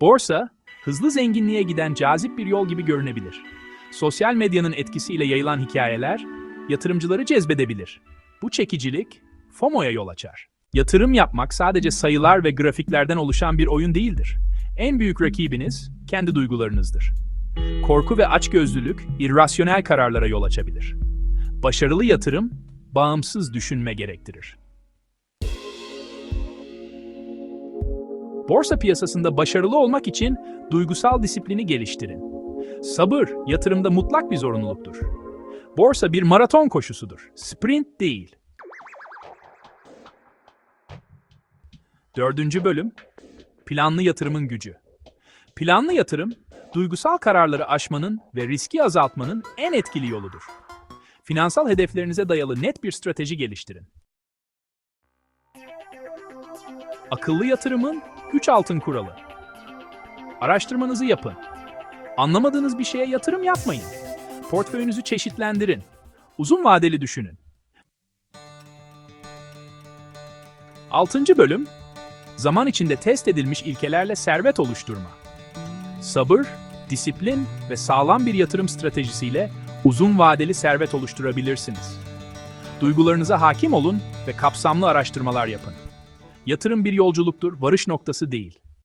Borsa, hızlı zenginliğe giden cazip bir yol gibi görünebilir. Sosyal medyanın etkisiyle yayılan hikayeler, yatırımcıları cezbedebilir. Bu çekicilik, FOMO'ya yol açar. Yatırım yapmak sadece sayılar ve grafiklerden oluşan bir oyun değildir. En büyük rakibiniz, kendi duygularınızdır. Korku ve açgözlülük, irrasyonel kararlara yol açabilir. Başarılı yatırım, bağımsız düşünme gerektirir. Borsa piyasasında başarılı olmak için duygusal disiplini geliştirin. Sabır, yatırımda mutlak bir zorunluluktur. Borsa bir maraton koşusudur, sprint değil. Dördüncü bölüm, planlı yatırımın gücü. Planlı yatırım, duygusal kararları aşmanın ve riski azaltmanın en etkili yoludur. Finansal hedeflerinize dayalı net bir strateji geliştirin. Akıllı yatırımın 3 altın kuralı. Araştırmanızı yapın. Anlamadığınız bir şeye yatırım yapmayın. Portföyünüzü çeşitlendirin. Uzun vadeli düşünün. 6. bölüm Zaman içinde test edilmiş ilkelerle servet oluşturma. Sabır, disiplin ve sağlam bir yatırım stratejisiyle uzun vadeli servet oluşturabilirsiniz. Duygularınıza hakim olun ve kapsamlı araştırmalar yapın. Yatırım bir yolculuktur, varış noktası değil.